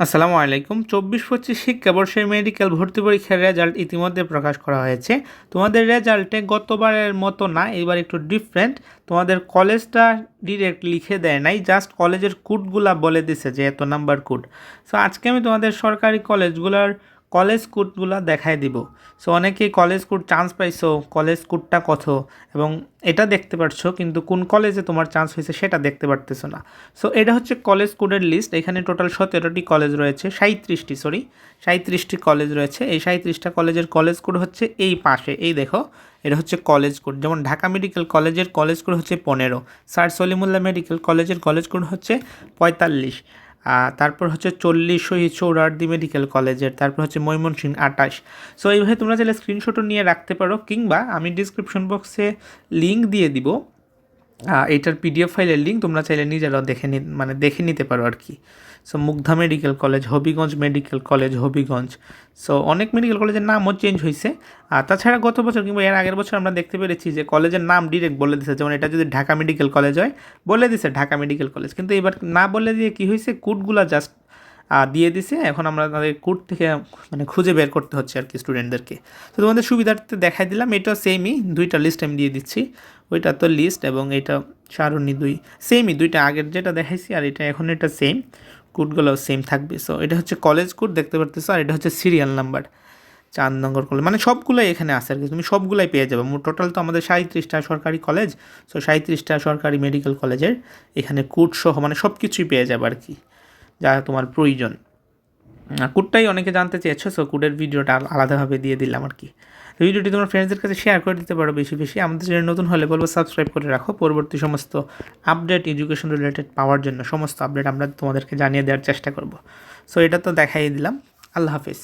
আসসালামু আলাইকুম। চব্বিশ পঁচিশ শিক্ষাবর্ষের মেডিকেল ভর্তি পরীক্ষার রেজাল্ট ইতিমধ্যে প্রকাশ করা হয়েছে। তোমাদের রেজাল্টে গতবারের মতো না, এবার একটু ডিফারেন্ট তোমাদের কলেজটা ডিরেক্ট লিখে দেয় নাই জাস্ট কলেজের কোডগুলা বলে দিছে যে এত নাম্বার কোড সো আজকে আমি তোমাদের সরকারি কলেজগুলোর কলেজ কোডগুলো দেখাই দিব। সো অনেকেই কলেজ কোড চান্স পাইছো, কলেজ কোডটা কত? এবং এটা দেখতে পারছ, কিন্তু কোন কলেজে তোমার চান্স হয়েছে সেটা দেখতে পারতেছো না। সো এটা হচ্ছে কলেজ কোডের লিস্ট এখানে টোটাল সতেরোটি কলেজ রয়েছে সাঁত্রিশটি সরি সাঁত্রিশটি কলেজ রয়েছে। এই সাঁত্রিশটা কলেজের কলেজ কোড হচ্ছে এই পাশে, এই দেখো, এটা হচ্ছে কলেজ কোড যেমন ঢাকা মেডিকেল কলেজের কলেজ কোড হচ্ছে পনেরো, স্যার সলিমুল্লাহ মেডিকেল কলেজের কলেজ কোড হচ্ছে পঁয়তাল্লিশ। তারপর হচ্ছে চল্লিশ শহীদ সৌরার্দি মেডিকেল কলেজের, তারপর হচ্ছে ময়মনসিংহ আটাশ। সো এইভাবে তোমরা চাইলে স্ক্রিনশটও নিয়ে রাখতে পারো, কিংবা আমি ডিসক্রিপশন বক্সে লিঙ্ক দিয়ে দিব। এটার পিডিএফ ফাইলের লিঙ্ক তোমরা চাইলে নিজেরা দেখে নি মানে দেখে নিতে পারো আর কি। So Mugdha medical college Habiganj medical college Habiganj. So অনেক মেডিকেল কলেজের নামও চেঞ্জ হয়েছে আর তাছাড়া গত বছর কিংবা এর আগের বছর আমরা দেখতে পেরেছি যে কলেজের নাম ডিরেক্ট বলে দিছে। যেমন এটা যদি ঢাকা মেডিকেল কলেজ হয়, বলে দিছে ঢাকা মেডিকেল কলেজ কিন্তু এবার না বলে দিয়ে কী হয়েছে কুটগুলা জাস্ট দিয়ে দিছে। এখন আমরা তাদের কোড থেকে মানে খুঁজে বের করতে হচ্ছে আর কি স্টুডেন্টদেরকে তো তোমাদের সুবিধার্থে দেখাই দিলাম, এটা সেমই দুইটা লিস্ট আমি দিয়ে দিচ্ছি। ওইটা তো লিস্ট এবং এটা সারণী দুই। সেমই দুইটা আগের যেটা দেখাইছি আর এটা এখন এটা সেম কোডগুলো সেম থাকবে। সো এটা হচ্ছে কলেজ কোড দেখতে পারতেছো? আর এটা হচ্ছে সিরিয়াল নাম্বার চার নম্বর কলেজ মানে সবগুলোই এখানে আছে আর কি। তুমি সবগুলাই পেয়ে যাবে। টোটাল তো আমাদের সাঁত্রিশটা সরকারি কলেজ সো সাঁত্রিশটা সরকারি মেডিকেল কলেজের এখানে কোড সহ মানে সব কিছুই পেয়ে যাবে আর কি। যা তোমার প্রয়োজন। কুটটাই অনেকে জানতে চেয়েছো সো কুডের ভিডিওটা আলাদাভাবে দিয়ে দিলাম আর কি। ভিডিওটি তোমার ফ্রেন্ডসদের কাছে শেয়ার করে দিতে পারো বেশি বেশি। আমাদের চ্যানেল নতুন হলে বলব সাবস্ক্রাইব করে রাখো। পরবর্তী সমস্ত আপডেট এডুকেশন রিলেটেড পাওয়ার জন্য সমস্ত আপডেট আমরা তোমাদেরকে জানিয়ে দেওয়ার চেষ্টা করব। সো এটা তো দেখাই দিলাম। আল্লাহ হাফিজ।